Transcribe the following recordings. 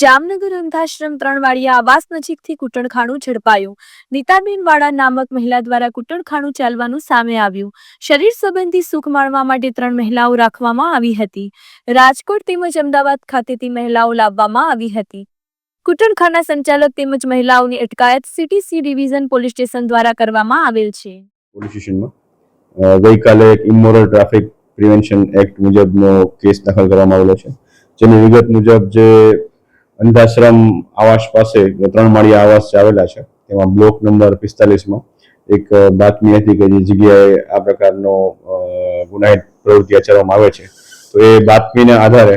જામનગર અંધાશ્રમ ત્રણવાડિયા આવાસ નજીકથી કુટણખાણું ઝડપાયું. નીતાબેન વાળા નામક મહિલા દ્વારા કુટણખાણું ચાલવાનું સામે આવ્યું. શરીર સંબંધી સુખ માણવા માટે ત્રણ મહિલાઓ રાખવામાં આવી હતી. રાજકોટ તેમજ અમદાવાદ ખાતેથી મહિલાઓ લાવવામાં આવી હતી. કુટણખાના સંચાલક તેમજ મહિલાઓની અટકાયત city C division police station દ્વારા કરવામાં આવેલ છે. પોલીસ સ્ટેશનમાં ગઈકાલે એક ઇમોરલ ટ્રાફિક પ્રિવેન્શન એક્ટ મુજબનો કેસ દાખલ કરવામાં આવેલો છે. જેની વિગત મુજબ જે અંધાશ્રમ આવાસ પાસે ત્રણ માળિયા આવાસ આવેલા છે. તેમાં બ્લોક નંબર પિસ્તાલીસમાં એક બાતમી હતી કે જે જગ્યાએ આ પ્રકારનો ગુનાહિત પ્રવૃત્તિ આચરવામાં આવે છે. તો એ બાતમીના આધારે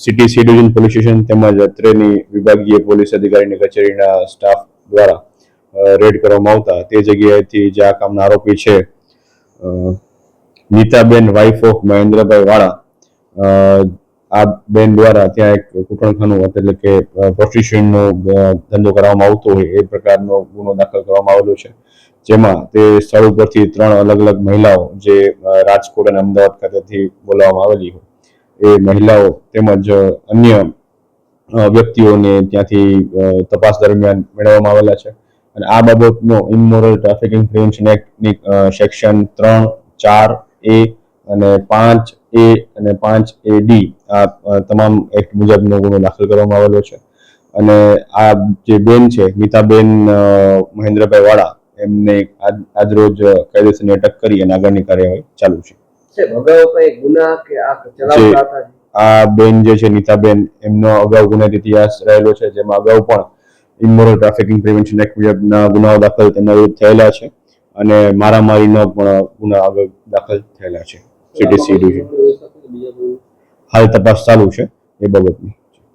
city C division police station તેમજ અત્રેની વિભાગીય પોલીસ અધિકારીની કચેરીના સ્ટાફ દ્વારા રેડ કરવામાં આવતા. તે જગ્યાએથી જે આ કામના આરોપી છે નીતાબેન વાઇફ ઓફ મહેન્દ્રભાઈ વાળા આ બેન દ્વારા ત્યાં એક કૂટણખાનું એટલે કે પ્રોસ્ટિટ્યુશનનો ધંધો કરવામાં આવતો હોય એ પ્રકારનો ગુનો દાખલ કરવામાં આવેલો છે. જેમાં તે સ્થળ ઉપરથી ત્રણ અલગ અલગ મહિલાઓ જે રાજકોટ અને અમદાવાદ ખાતેથી બોલાવવામાં આવેલી હોય. એ મહિલાઓ તેમજ અન્ય વ્યક્તિઓને ત્યાંથી તપાસ દરમિયાન મેળવવામાં આવેલા છે. અને આ બાબતનો ઇમોરલ ટ્રાફિકિંગ પ્રિવેન્શન એક્ટની સેક્શન ત્રણ ચાર એ અને પાંચ એ અને પાંચ એ ડી આ તમામ એક્ટ મુજબનો ગુનો દાખલ કરવામાં આવેલો છે. અને આ જે બેન છે નીતાબેન મહેન્દ્રભાઈ વાળા એમને આજ આજરોજ કાયદેસરની અટક કરી અને આગળની કાર્યવાહી ચાલુ છે. અગાઉ આ બેન જે છે નીતાબેન એમનો અગાઉ ગુનાહિત ઇતિહાસ રહેલો છે જેમાં અગાઉ પણ ઇમોરલ ટ્રાફિકિંગ પ્રિવેન્શન એક્ટ મુજબના ગુનાઓ દાખલ તેમના વિરુદ્ધ થયેલા છે અને મારામારીનો પણ ગુના આગળ દાખલ થયેલા છે. સીટીસી છે. હાલ તપાસ ચાલુ છે એ બાબતની.